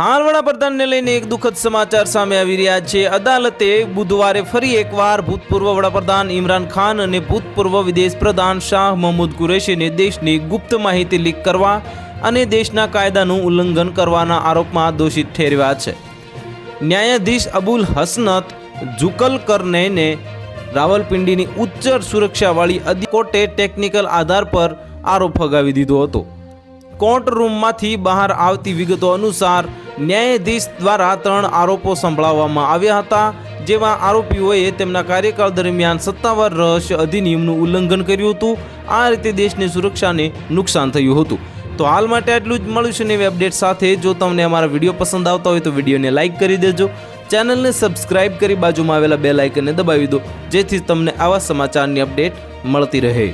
હાલ વડાપ્રધાનને લઈને એક દુઃખદ સમાચાર સામે આવી રહ્યા છે. અદાલતે બુધવારે ફરી એકવાર ભૂતપૂર્વ વડાપ્રધાન ઇમરાન ખાન અને ભૂતપૂર્વ વિદેશ પ્રધાન શાહ મહમૂદ કુરેશીને દેશની ગુપ્ત માહિતી લીક કરવા અને દેશના કાયદાનું ઉલ્લંઘન કરવાના આરોપમાં દોષિત ઠેરવ્યા છે. ન્યાયાધીશ અબુલ હસનત જુકલકરનૈને રાવલપિંડીની ઉચ્ચ સુરક્ષાવાળી અધિ ટેકનિકલ આધાર પર આરોપ ફગાવી દીધો હતો. કોર્ટ રૂમમાંથી બહાર આવતી વિગતો અનુસાર ન્યાયાધીશ દ્વારા ત્રણ આરોપો સંભળાવવામાં આવ્યા હતા. જેમાં આરોપીઓએ તેમના કાર્યકાળ દરમિયાન સત્તાવાર રહસ્ય અધિનિયમનું ઉલ્લંઘન કર્યું હતું. આ રીતે દેશની સુરક્ષાને નુકસાન થયું હતું. તો હાલ માટે આટલું જ. મળ્યું છે નવી અપડેટ સાથે. જો તમને અમારા વીડિયો પસંદ આવતા હોય તો વિડીયોને લાઇક કરી દેજો. ચેનલને સબસ્ક્રાઇબ કરી બાજુમાં આવેલા બે લાઇકનને દબાવી દો. જેથી તમને આવા સમાચારની અપડેટ મળતી રહે.